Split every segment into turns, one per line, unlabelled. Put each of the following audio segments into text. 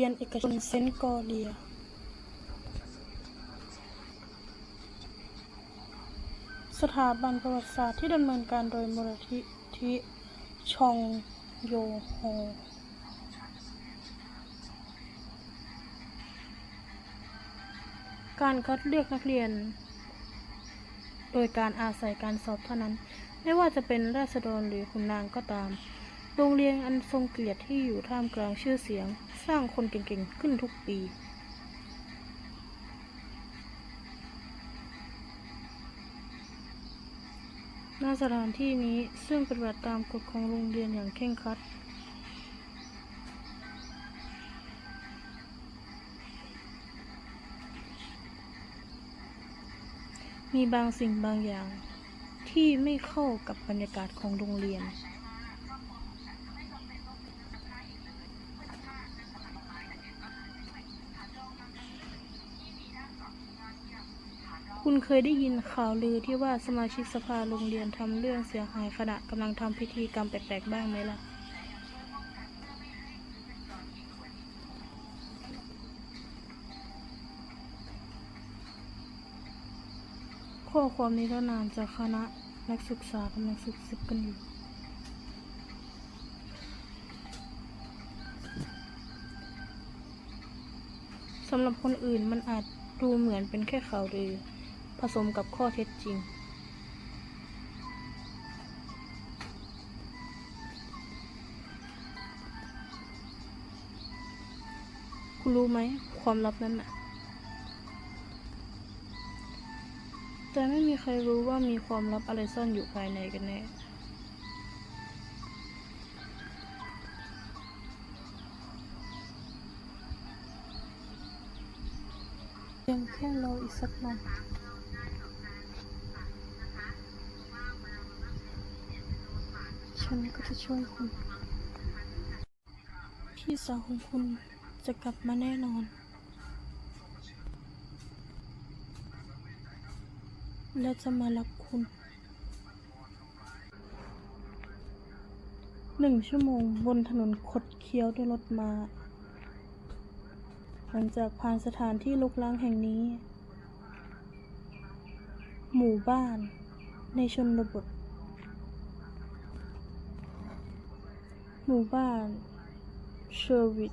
เรียนเอกชนเซนต์กอเรียสถาบันประวัติศาสตร์ที่ดำเนินการโดยมูลนิธิชองโยโฮการคัดเลือกนักเรียน โดยการอาศัยการสอบเท่านั้น ไม่ว่าจะเป็นราษฎรหรือขุนนางก็ตาม โรงเรียนอันทรงเกียรติที่อยู่ท่ามกลางชื่อเสียง สร้างคนเก่งๆ ขึ้นทุกปีณสถานที่นี้ซึ่งปฏิบัติตามกฎของโรงเรียนอย่างเคร่งครัด มีบางสิ่งบางอย่างที่ไม่เข้ากับบรรยากาศของโรงเรียน คุณเคยได้ยินข่าวลือที่ว่าสมาชิกสภาโรงเรียนทำเรื่องเสียหายขณะกำลังทำพิธีกรรมแปลกๆบ้างไหมล่ะ ข้อความนี้ก็นานจากคณะนักศึกษากำลังศึกษากันอยู่สำหรับคนอื่นมันอาจดูเหมือนเป็นแค่ข่าวลือ สมกับข้อเท็จจริง คุณรู้ไหมความลับนั้นน่ะ แต่ไม่มีใครรู้ว่ามีความลับอะไรซ่อนอยู่ภายในกันแน่ยังแค่รออีกสักหน่อย ฉันก็จะช่วยคุณ พี่สาวของคุณจะกลับมาแน่นอน และจะมารับคุณ หนึ่งชั่วโมงบนถนนคดเคี้ยวด้วยรถมา หลังจากผ่านสถานที่ลุกล้างแห่งนี้ หมู่บ้านในชนบท หมู่บ้านเชอร์วิท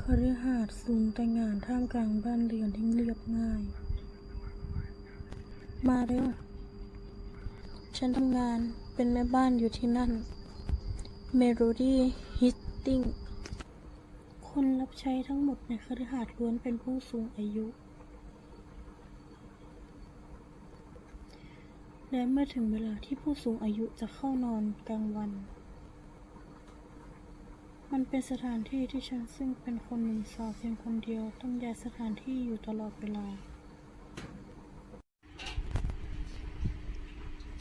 คฤหาสน์ศูนย์แต่งงานท่ามกลางบ้านเรือนที่เรียบง่าย มาเร็ว ฉันทำงานเป็นแม่บ้านอยู่ที่นั่น เมโลดี้ฮิตติ้ง คนรับใช้ทั้งหมดในคฤหาสน์ล้วนเป็นผู้สูงอายุ และเมื่อถึงเวลาที่ผู้สูงอายุจะเข้านอนกลางวัน มันเป็นสถานที่ที่ฉันซึ่งเป็นคนหนุ่มสาวเพียงคนเดียวต้องย้ายสถานที่อยู่ตลอดเวลา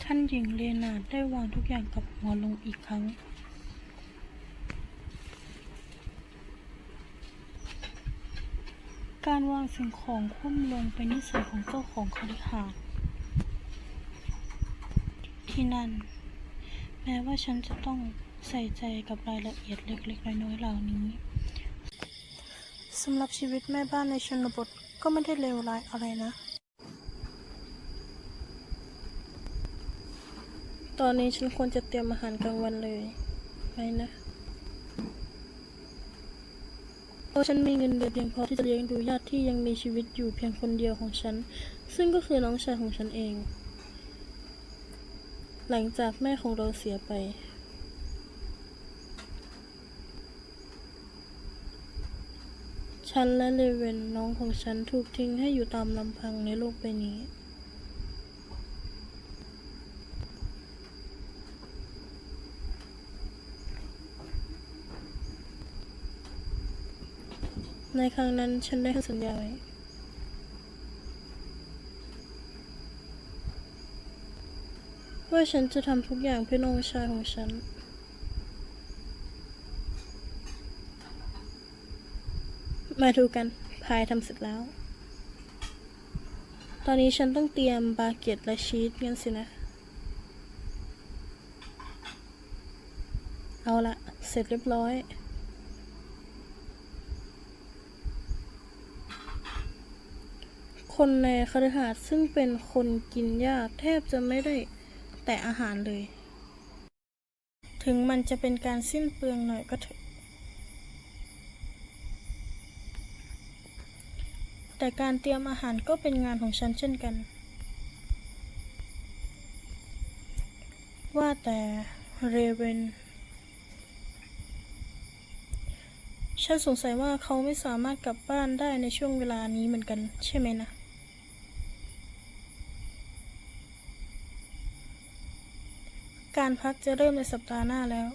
ท่านหญิงเลนาได้วางทุกอย่างกับหัวลงอีกครั้งการวางสิ่งของคว่ำลงเป็นนิสัยของเจ้าของคฤหาสน์ ที่นั่น แม้ว่าฉันจะต้องใส่ใจกับรายละเอียดเล็กๆน้อยๆเหล่านี้สำหรับชีวิตแม่บ้านในชนบทก็ไม่ได้เลวร้ายอะไรนะ ตอนนี้ฉันควรจะเตรียมอาหารกลางวันเลยไหมนะเพราะฉันมีเงินเดือนเพียงพอที่จะเลี้ยงดูญาติที่ยังมีชีวิตอยู่เพียงคนเดียวของฉัน ซึ่งก็คือน้องชายของฉันเอง หลังจากแม่ของเราเสียไป ฉันและเลเวนน้องของฉันถูกทิ้งให้อยู่ตามลำพังในโลกใบนี้ ในครั้งนั้นฉันได้ให้สัญญาไว้ ว่าฉันจะทำทุกอย่างเพื่อน้องชายของฉัน มาดูกัน พายทำเสร็จแล้ว ตอนนี้ฉันต้องเตรียมบาเกตและชีสกันสินะ เอาละเสร็จเรียบร้อยคนในคฤหาสน์ซึ่งเป็นคนกินยากแทบจะไม่ได้ แตะอาหารเลย ถึงมันจะเป็นการสิ้นเปลืองหน่อยก็เถอะ แต่การเตรียมอาหารก็เป็นงานของฉันเช่นกัน ว่าแต่เรเวนฉันสงสัยว่าเขาไม่สามารถกลับบ้านได้ในช่วงเวลานี้เหมือนกันใช่ไหมนะ การพักจะเริ่มในสัปดาห์หน้าแล้ว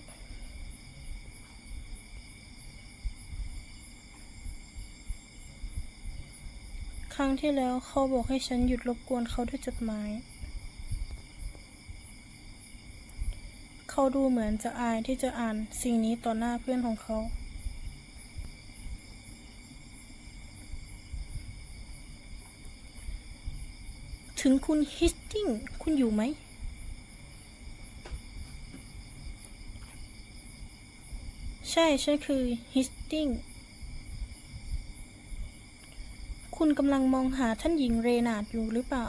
ครั้งที่แล้วเขาบอกให้ฉันหยุดรบกวนเขาด้วยจดหมาย เขาดูเหมือนจะอายที่จะอ่านสิ่งนี้ต่อหน้าเพื่อนของเขา ถึงคุณฮิสติงคุณอยู่ไหม ใช่ฉันคือฮิสติ้งคุณกำลังมองหาท่านหญิงเรนาร์ดอยู่หรือเปล่า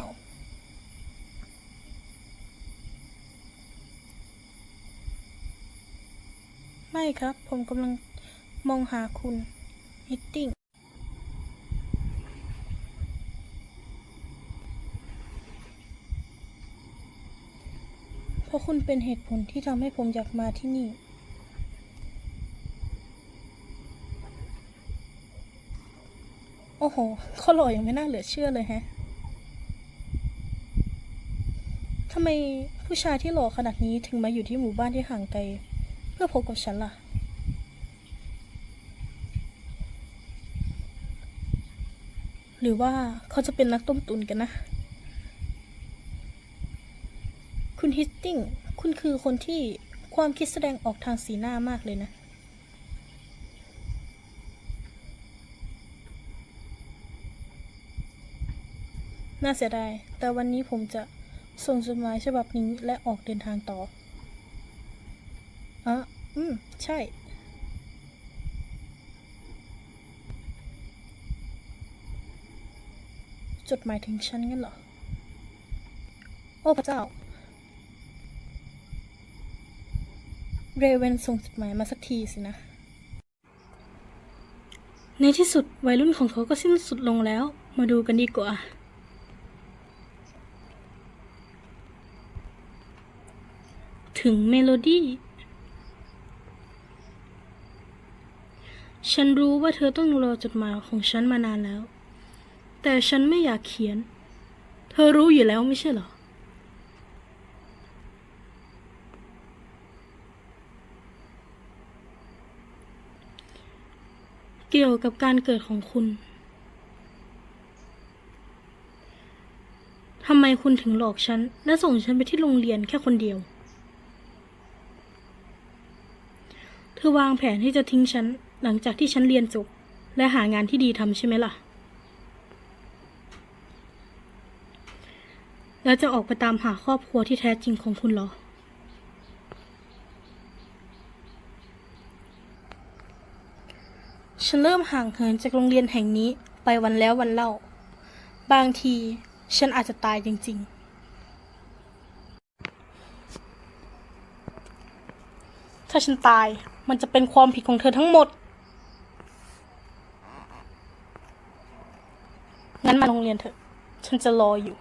ไม่ครับ ผมกำลังมองหาคุณฮิตติ้งเพราะคุณเป็นเหตุผลที่ทำให้ผมอยากมาที่นี่ โหเขาหล่อยังไม่น่าเหลือเชื่อเลยแฮะทำไมผู้ชายที่หล่อขนาดนี้ถึงมาอยู่ที่หมู่บ้านที่ห่างไกล เพื่อพบกับฉันล่ะ หรือว่าเขาจะเป็นนักต้มตุนกันนะ คุณฮิสติ้ง คุณคือคนที่ความคิดแสดงออกทางสีหน้ามากเลยนะ น่าเสียดาย แต่วันนี้ผมจะส่งจดหมายฉบับนี้และออกเดินทางต่ออะอืม ใช่ จดหมายถึงฉันงั้นเหรอ โอ้พระเจ้า เรเวนส่งจดหมายมาสักทีสินะ ในที่สุดวัยรุ่นของเขาก็สิ้นสุดลงแล้ว มาดูกันดีกว่า ถึงเมโลดี้ ฉันรู้ว่าเธอต้องรอจดหมายของฉันมานานแล้ว แต่ฉันไม่อยากเขียน เธอรู้อยู่แล้วไม่ใช่เหรอ เกี่ยวกับการเกิดของคุณทำไมคุณถึงหลอกฉัน และส่งฉันไปที่โรงเรียนแค่คนเดียว ธอวางแผนที่จะทิ้งฉันหลังจากที่ฉันเรียนจบ และหางานที่ดีทำใช่ไหมล่ะ แล้วจะออกไปตามหาครอบครัวที่แท้จริงของคุณเหรอ ฉันเริ่มห่างเหินจากโรงเรียนแห่งนี้ไปวันแล้ววันเล่า บางทีฉันอาจจะตายจริง ๆถ้าฉันตาย มันจะเป็นความผิดของเธอทั้งหมด งั้นมาโรงเรียนเถอะ ฉันจะรออยู่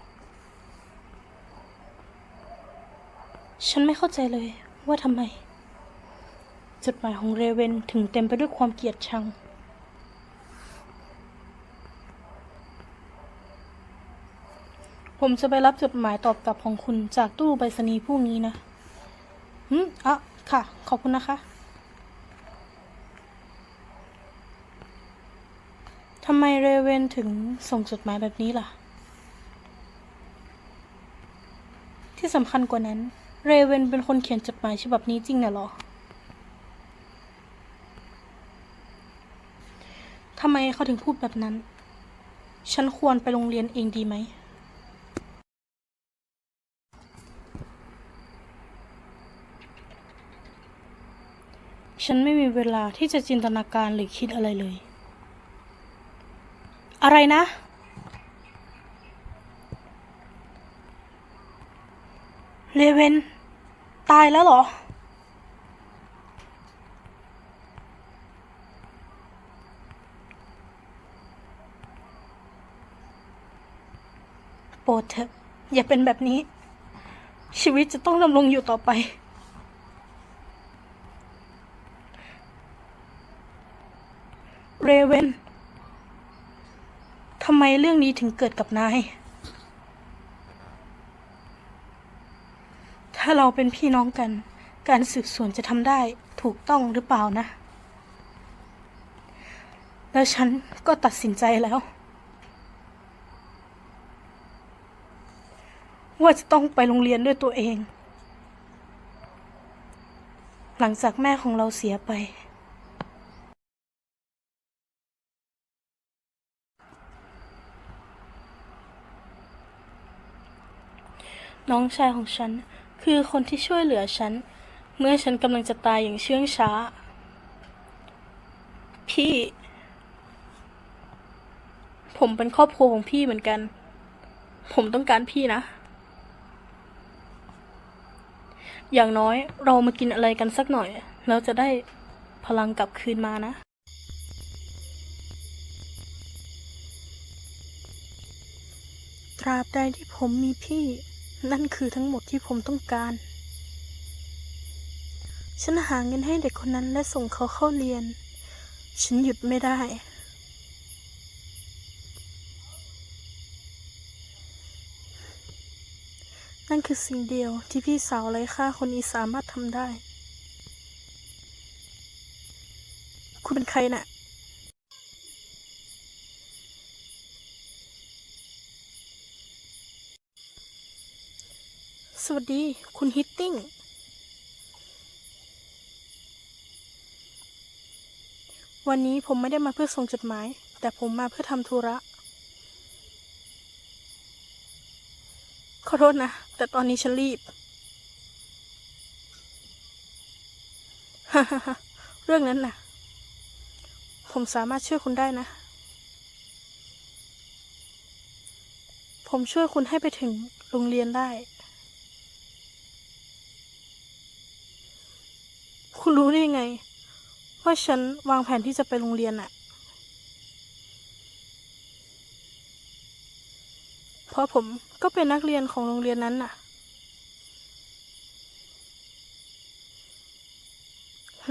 ฉันไม่เข้าใจเลยว่าทำไม จดหมายของเรเวนถึงเต็มไปด้วยความเกลียดชัง ผมจะไปรับจดหมายตอบกลับของคุณจากตู้ไปรษณีย์พรุ่งนี้นะ อืมอะค่ะ ขอบคุณนะคะ ทำ ไมเรเวนถึงส่งจดหมายแบบนี้ล่ะ ที่สำคัญกว่านั้น เรเวนเป็นคนเขียนจดหมายฉบับนี้จริงน่ะหรอทำไมเขาถึงพูดแบบนั้น ฉันควรไปโรงเรียนเองดีไหม ฉันไม่มีเวลาที่จะจินตนาการหรือคิดอะไรเลย อะไรนะ เลเวน ตายแล้วเหรอ โปรดเถอะ อย่าเป็นแบบนี้ ชีวิตจะต้องดำรงอยู่ต่อไปเรเวน ทำไมเรื่องนี้ถึงเกิดกับนาย ถ้าเราเป็นพี่น้องกัน การสืบสวนจะทำได้ถูกต้องหรือเปล่านะ แล้วฉันก็ตัดสินใจแล้ว ว่าจะต้องไปโรงเรียนด้วยตัวเอง หลังจากแม่ของเราเสียไป น้องชายของฉัน คือคนที่ช่วยเหลือฉัน เมื่อฉันกำลังจะตายอย่างเชื่องช้า พี่ ผมเป็นครอบครัวของพี่เหมือนกัน ผมต้องการพี่นะ อย่างน้อยเรามากินอะไรกันสักหน่อย แล้วจะได้พลังกลับคืนมานะตราบใดที่ผมมีพี่ นั่นคือทั้งหมดที่ผมต้องการ ฉันหาเงินให้เด็กคนนั้นและส่งเขาเข้าเรียน ฉันหยุดไม่ได้ นั่นคือสิ่งเดียวที่พี่สาวไร้ค่าคนนี้สามารถทำได้ คุณเป็นใครน่ะ วัสดี คุณฮิตติ้ง วันนี้ผมไม่ได้มาเพื่อส่งจดหมาย แต่ผมมาเพื่อทำธุระ ขอโทษนะ แต่ตอนนี้ฉันรีบ เรื่องนั้นน่ะ ผมสามารถช่วยคุณได้นะ ผมช่วยคุณให้ไปถึงโรงเรียนได้ คุณรู้ได้ยังไง ว่าฉันวางแผนที่จะไปโรงเรียนอะเพราะผมก็เป็นนักเรียนของโรงเรียนนั้นน่ะ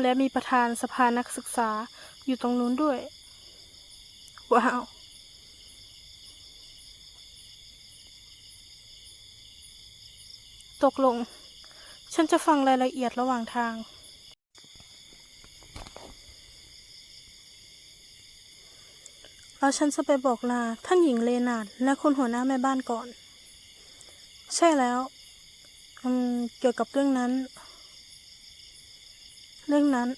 และมีประธานสภานักศึกษาอยู่ตรงนู้นด้วย ว้าวตกลง ฉันจะฟังรายละเอียดระหว่างทาง แล้วฉันจะไปบอกลาท่านหญิงเลนาดและคุณหัวหน้าแม่บ้านก่อน ใช่แล้วเกี่ยวกับเรื่องนั้น เรื่องนั้น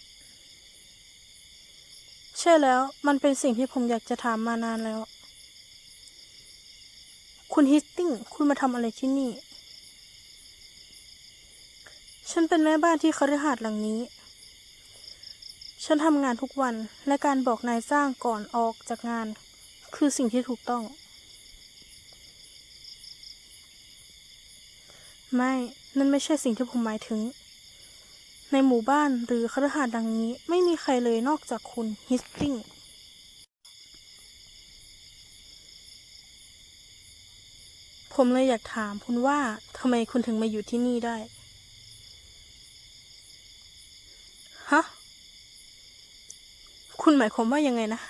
ใช่แล้วมันเป็นสิ่งที่ผมอยากจะถามมานานแล้ว คุณฮิสติ้งคุณมาทำอะไรที่นี่ ฉันเป็นแม่บ้านที่คฤหาสน์หลังนี้ ฉันทำงานทุกวันและการบอกนายจ้างก่อนออกจากงาน คือสิ่งที่ถูกต้อง ไม่ นั่นไม่ใช่สิ่งที่ผมหมายถึง ในหมู่บ้านหรือคฤหาสน์ดังนี้ไม่มีใครเลยนอกจากคุณฮิสติงผมเลยอยากถามคุณว่าทำไมคุณถึงมาอยู่ที่นี่ได้ ฮะ คุณหมายความว่ายังไงนะ